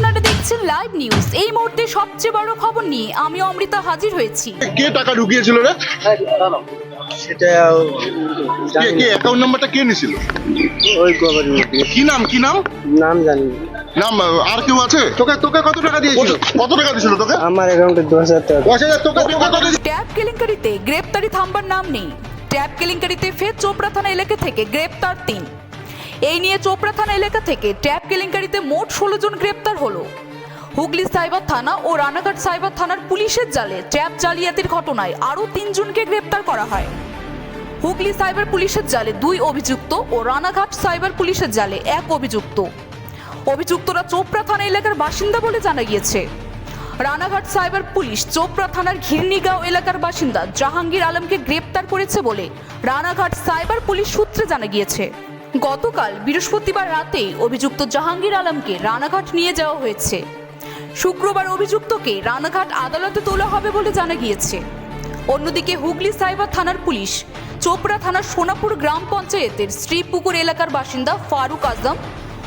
আপনারা দেখছেন live news এই মুহূর্তে সবচেয়ে বড় খবর নিয়ে আমি অমৃতা হাজির হয়েছি। কে টাকা ঢুকিয়েছিল রে? সেটা কে কে? অ্যাকাউন্ট নাম্বারটা কে নিছিল? ওই গভর্নমেন্ট কি নাম কি নাম? নাম জানি না। নাম আর কেউ আছে? তোকে তোকে কত টাকা দিয়েছিল? কত টাকা দিয়েছিল তোকে? আমার অ্যাকাউন্টে দশ হাজার টাকা। দশ হাজার তোকে তোকে কত দিয়েছিল? ট্যাব কেলেঙ্কারিতে গ্রেপ্তারি থামবার নাম নেই। ট্যাব কেলেঙ্কারিতে ফের চোপড়া থানা এলাকা থেকে গ্রেপ্তার তিন। এই নিয়ে চোপড়া থানা এলাকা থেকে ট্যাব কেলেঙ্কারিতে মোট ষোলো জন গ্রেপ্তার হলো। হুগলি সাইবার থানা ও রানাঘাট সাইবার থানার পুলিশের জালে ট্যাব জালিয়াতির ঘটনায় আরও তিনজনকে গ্রেপ্তার করা হয়। হুগলি সাইবার পুলিশের জালে দুই অভিযুক্ত ও রানাঘাট সাইবার পুলিশের জালে এক অভিযুক্ত। অভিযুক্তরা চোপড়া থানা এলাকার বাসিন্দা বলে জানা গিয়েছে। রানাঘাট সাইবার পুলিশ চোপড়া থানার ঘিরনিগাঁও এলাকার বাসিন্দা জাহাঙ্গীর আলমকে গ্রেপ্তার করেছে বলে রানাঘাট সাইবার পুলিশ সূত্রে জানা গিয়েছে। গতকাল বৃহস্পতিবার রাতেই অভিযুক্ত জাহাঙ্গীর আলমকে রানাঘাট নিয়ে যাওয়া হয়েছে। শুক্রবার অভিযুক্তকে রানাঘাট আদালতে তোলা হবে বলে জানা গিয়েছে। অন্যদিকে হুগলি সাইবার থানার পুলিশ চোপড়া থানার সোনাপুর গ্রাম পঞ্চায়েতের শ্রীপুকুর এলাকার বাসিন্দা ফারুক আজম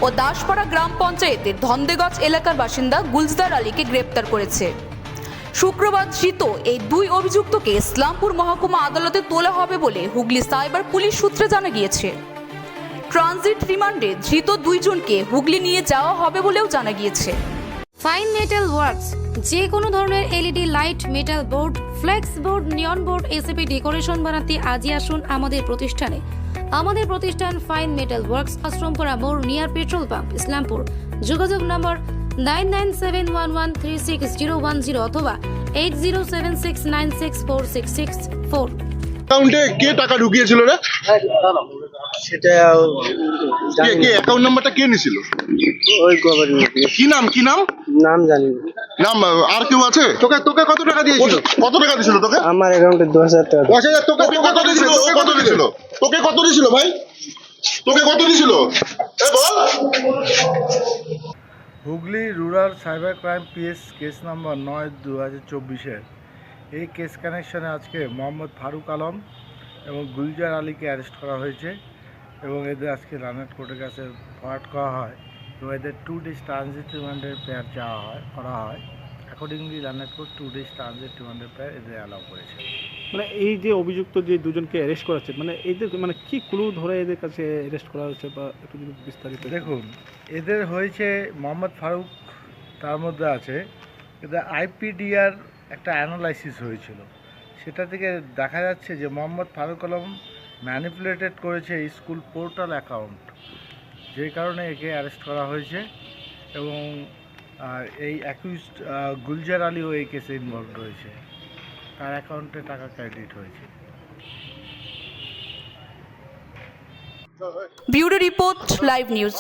ও দাসপাড়া গ্রাম পঞ্চায়েতের ধন্দেগঞ্জ এলাকার বাসিন্দা গুলজদার আলীকে গ্রেপ্তার করেছে। শুক্রবার ধৃত এই দুই অভিযুক্তকে ইসলামপুর মহকুমা আদালতে তোলা হবে বলে হুগলি সাইবার পুলিশ সূত্রে জানা গিয়েছে। ট্রানজিট রিমান্ডে ধৃত দুইজনকে হুগলি নিয়ে যাওয়া হবে বলেও জানা গিয়েছে। ফাইন মেটাল ওয়ার্কস, যে কোনো ধরনের LED, light, metal board, flex board, neon board ACP decoration বানাতে আজই আসুন আমাদের প্রতিষ্ঠানে। আমাদের প্রতিষ্ঠান ফাইন মেটাল ওয়ার্কস আশ্রমপুরা মোড় নিয়ার পেট্রোল পাম্প, ইসলামপুর। যোগাযোগ number nine nine seven one one three six zero one zero অথবা eight zero seven six nine six four six six four. অ্যাকাউন্টে কে টাকা ঢুকিয়েছিল রে? সেটা কে কে? অ্যাকাউন্ট নাম্বারটা কে নিছিল? ওই গভর্নমেন্ট কি নাম কি নাম? নাম জানি না। নাম আর কেউ আছে? তোকে তোকে কত টাকা দিয়েছিল? কত টাকা দিয়েছিল তোকে? আমার অ্যাকাউন্টে দশ হাজার টাকা। দশ হাজার তোকে তোকে কত দিয়েছিল? তোকে কত দিয়েছিল তোকে কত দিয়েছিল ভাই? তোকে কত দিয়েছিল এ বল। Hooghly rural cyber crime PS case number নয় দু হাজার চব্বিশের। এই কেস কানেকশনে আজকে মোহাম্মদ ফারুক আলম এবং গুলজার আলীকে অ্যারেস্ট করা হয়েছে এবং এদের আজকে রানার কোর্টের কাছে ফরওয়ার্ড করা হয় এবং এদের টু ডেজ ট্রানজিট রিমান্ডের পেয়ার চাওয়া হয় করা হয়। অ্যাকর্ডিংলি রানার কোর্ট টু ডেজ ট্রানজিট রিমান্ডের পেয়ার এদের অ্যালাউ করেছে। মানে এই যে অভিযুক্ত যে দুজনকে অ্যারেস্ট করা হচ্ছে মানে এদের মানে কি ক্লু ধরে এদের কাছে অ্যারেস্ট করা হচ্ছে বা একটু যদি বিস্তারিত দেখুন এদের হয়েছে মোহাম্মদ ফারুক তার মধ্যে আছে। এদের আইপিডিআর একটা অ্যানালাইসিস হয়েছিল। সেটা থেকে দেখা যাচ্ছে যে মোহাম্মদ ফারুক আলম ম্যানিপুলেটেড করেছে স্কুল পোর্টাল অ্যাকাউন্ট যে কারণে একে অ্যারেস্ট করা হয়েছে এবং এই অ্যাকিউজড গুলজার আলীও এই কেসে ইনভলভ রয়েছে। তার অ্যাকাউন্টে টাকা ক্রেডিট হয়েছে। Bureau report, live news.